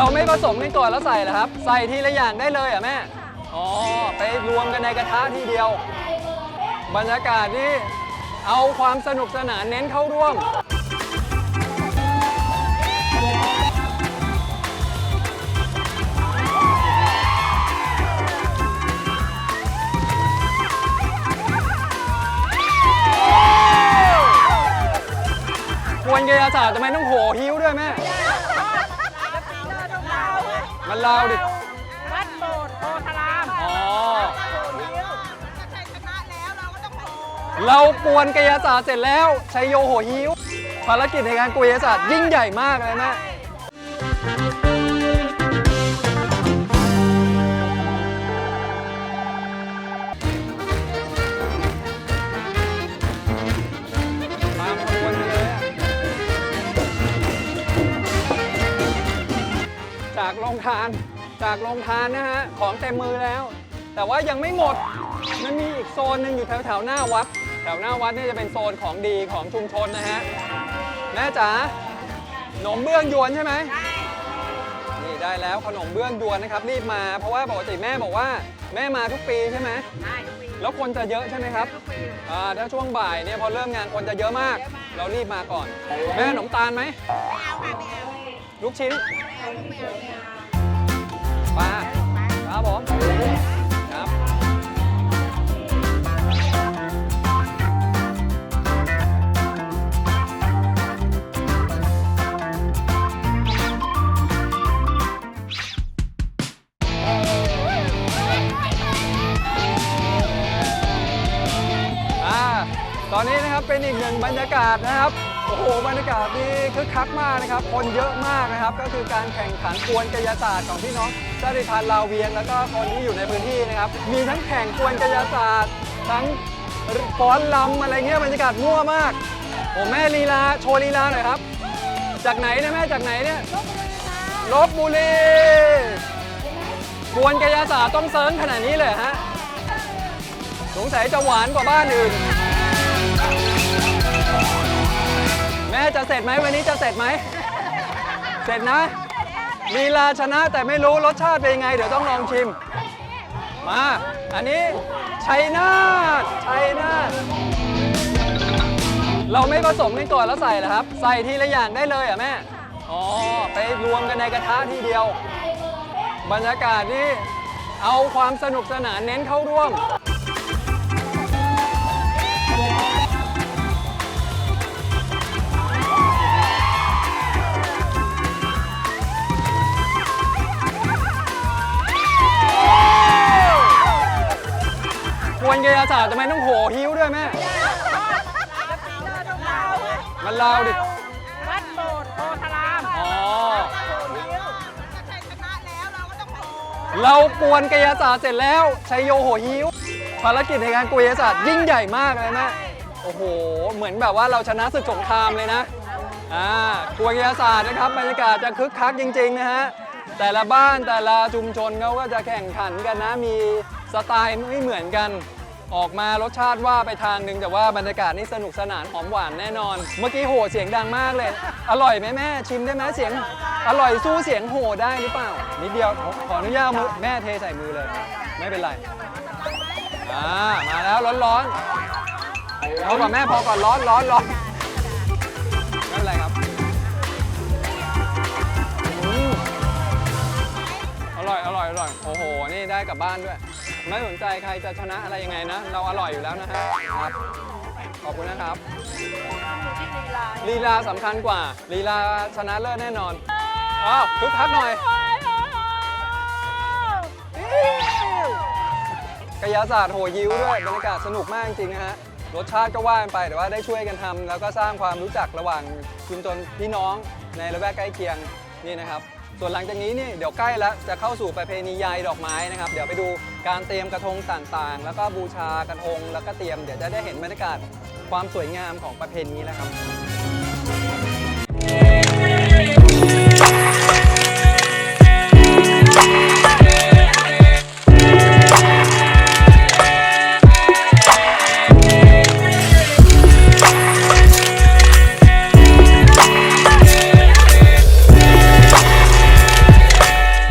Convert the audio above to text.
เราไม่ผสมกันก่อนแล้วใส่เหรอครับ ใส่ทีละอย่างได้เลยเหรอะแม่ อ๋อ ไปรวมกันในกระทะทีเดียว บรรยากาศนี่เอาความสนุกสนานเน้นเข้าร่วม ควรเกยาศาสตร์ทำไมต้องโหหิ้วด้วยแม่ มันลาวดิ วัดโบสถ์โพธารามอ๋อ เรากวนกายศาสตร์เสร็จแล้วชัยโยโหหิ้วภารกิจในการกวนกายศาสตร์ยิ่งใหญ่มากเลยแม่ จากโรงทานนะฮะ ของเต็มมือแล้ว แต่ว่ายังไม่หมด มันมีอีกโซนหนึ่งอยู่แถวแถวๆหน้าวัด แถวหน้าวัดนี่จะเป็นโซนของดีของชุมชนนะฮะ แม่จ๋าขนมเบื้องยวนใช่ไหมนี่ได้แล้วขนมเบื้องยวนนะครับรีบมา เพราะว่าปกติแม่บอกว่าแม่มาทุกปีใช่ไหมได้ทุกปีแล้วคนจะเยอะใช่ไหมครับทุกปีอ่าถ้าช่วงบ่ายเนี่ยพอเริ่มงานคนจะเยอะมาก เรารีบมาก่อน แม่ขนมตาลไหมไม่เอาค่ะไม่เอาลูกชิ้นไม่เอาไม่เอา ปลาครับผมครับอ่าตอนนี้นะครับเป็นอีกหนึ่งบรรยากาศนะครับ โอ้โหบรรยากาศนี่คึกคักมากนะครับ คนเยอะมากนะครับ ก็คือการแข่งขันกวนกายศาสตร์ของพี่น้องชาติพันธุ์ลาวเวียง แล้วก็คนที่อยู่ในพื้นที่นะครับ มีทั้งแข่งกวนกายศาสตร์ ทั้งฟ้อนลำอะไรเงี้ยบรรยากาศมั่วมากโอ้แม่ลีลาโชว์ลีลาหน่อยครับ จากไหนนะแม่จากไหนเนี่ยลบบุรีกวนกายศาสตร์ต้องเซิร์นขนาดนี้เลยเหรอฮะสงสัยจะหวานกว่าบ้านอื่น จะเสร็จไหมวันนี้จะเสร็จไหม เสร็จนะลีลาชนะแต่ไม่รู้รสชาติเป็นยังไง เดี๋ยวต้องลองชิม มา อันนี้ชัยนาทชัยนาทเราไม่ผสมกันก่อนแล้วใส่เหรอครับ ใส่ทีละอย่างได้เลยเหรอะแม่ อ๋อ ไปรวมกันในกระทะทีเดียว บรรยากาศนี่เอาความสนุกสนานเน้นเข้าร่วม วรเกยาศาสตร์ทำไมต้องโหหิ้วด้วยแม่ มันลาวดิ วัดโบสถ์โพธารามอ๋อ เรากวนกายศาสตร์เสร็จแล้วชัยโยโหหิ้ว ภารกิจในการกวนกายศาสตร์ยิ่งใหญ่มากเลยแม่ โอ้โห เหมือนแบบว่าเราชนะศึกสงครามเลยนะ อ่ากวนกายศาสตร์นะครับบรรยากาศจะคึกคักจริง ๆ นะฮะแต่ละบ้านแต่ละชุมชนเขาก็จะแข่งขันกันนะมีสไตล์ไม่เหมือนกัน ออกมารสชาติว่าไปทางหนึ่งแต่ว่าบรรยากาศนี่สนุกสนานหอมหวานแน่นอน เมื่อกี้โห่เสียงดังมากเลย อร่อยไหมแม่ชิมได้ไหมเสียง อร่อยสู้เสียงโห่ได้หรือเปล่า นิดเดียวขอขออนุญาตเอามือแม่เทใส่มือเลย ไม่เป็นไรอ่ามาแล้วร้อนๆเอาก่อนแม่พอก่อนร้อนร้อนร้อนไม่เป็นไรครับอืมอร่อยอร่อยอร่อยโอ้โหนี่ได้กลับบ้านด้วย ไม่สนใจใครจะชนะอะไรยังไงนะ เราอร่อยอยู่แล้วนะฮะครับขอบคุณนะครับลีลาสำคัญกว่าลีลาชนะเลิศแน่นอนอ้าวคึกคักหน่อยกายศาสตร์โหยิ้วด้วยบรรยากาศสนุกมากจริงนะฮะรสชาติก็ว่ากันไปแต่ว่าได้ช่วยกันทำแล้วก็สร้างความรู้จักระหว่างชุมชนพี่น้องในละแวกใกล้เคียงนี่นะครับ ส่วนหลังจากนี้นี่เดี๋ยวใกล้แล้วจะเข้าสู่ประเพณียายดอกไม้นะครับ เดี๋ยวไปดูการเตรียมกระทงต่างๆ แล้วก็บูชากระทงแล้วก็เตรียมเดี๋ยวจะได้เห็นบรรยากาศความสวยงามของประเพณีแล้วครับ